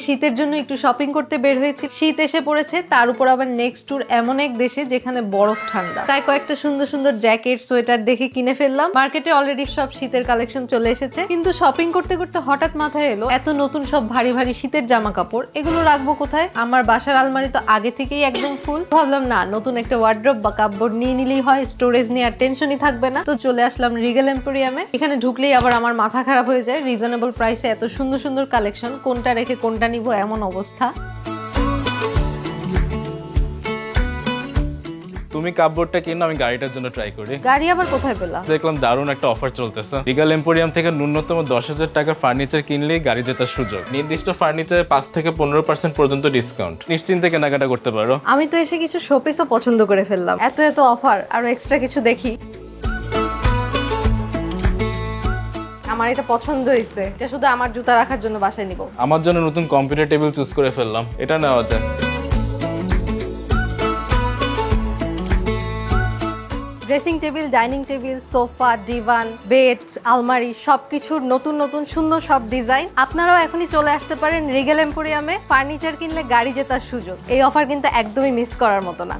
শীতের জন্য একটু শপিং করতে বের হয়েছি। শীত এসে পড়েছে, তার উপর আবার নেক্সট ট্যুর এমন এক দেশে যেখানে বরফ ঠান্ডা। তাই কয়েকটা সুন্দর সুন্দর জ্যাকেট সোয়েটার দেখে কিনে ফেললাম। মার্কেটে অলরেডি সব শীতের কালেকশন চলে এসেছে। কিন্তু শপিং করতে করতে হঠাৎ মাথায় এলো, এত নতুন সব ভারী ভারী শীতের জামা কাপড় এগুলো রাখব কোথায়? আমার বাসার আলমারি তো আগে থেকেই একদম ফুল ভাবলাম, না, নতুন একটা ওয়ার্ড্রপ বা কাপড় নিয়ে নিলেই হয় স্টোরেজ নিয়ে আর টেনশনই থাকবে না। তো চলে আসলাম রিগেল এম্পোরিয়ামে এখানে ঢুকলেই আবার আমার মাথা খারাপ হয়ে যায়। রিজনেবল প্রাইসে এত সুন্দর সুন্দর কালেকশন কোনটা রেখে কোনটা নিব এমন অবস্থা। তুমি কাপবোর্ডটা কিনো আমি গাড়িটার জন্য ট্রাই করি। গাড়ি আবার কোথায় পেলাম? দেখলাম দারুণ একটা অফার চলতেছে। রিগাল এম্পোরিয়াম থেকে ন্যূনতম দশ হাজার টাকার ফার্নিচার কিনলেই গাড়ি জেতার সুযোগ। নির্দিষ্ট ফার্নিচারে পাঁচ থেকে পনেরো পার্সেন্ট পর্যন্ত ডিসকাউন্ট নিশ্চিন্তে কেনাকাটা করতে পারো। আমি তো এসে কিছু শোপিসও পছন্দ করে ফেললাম। এত এত অফার আর এক্সট্রা কিছু দেখি। আমার এটা পছন্দ হয়েছে। এটা শুধু আমার জুতা রাখার জন্য বাসায় নিব। আমার জন্য নতুন কম্পিউটার টেবিল চুজ করে ফেললাম। এটা নেওয়া যায়। Dressing table dining table sofa divan bed আলমারি সবকিছুর নতুন নতুন সুন্দর সব ডিজাইন আপনারাও এখনই চলে আসতে পারেন রিগেল এম্পোরিয়ামে ফার্নিচার কিনলে গাড়ি জেতার সুযোগ। এই অফার কিন্তু একদমই মিস করার মতো না।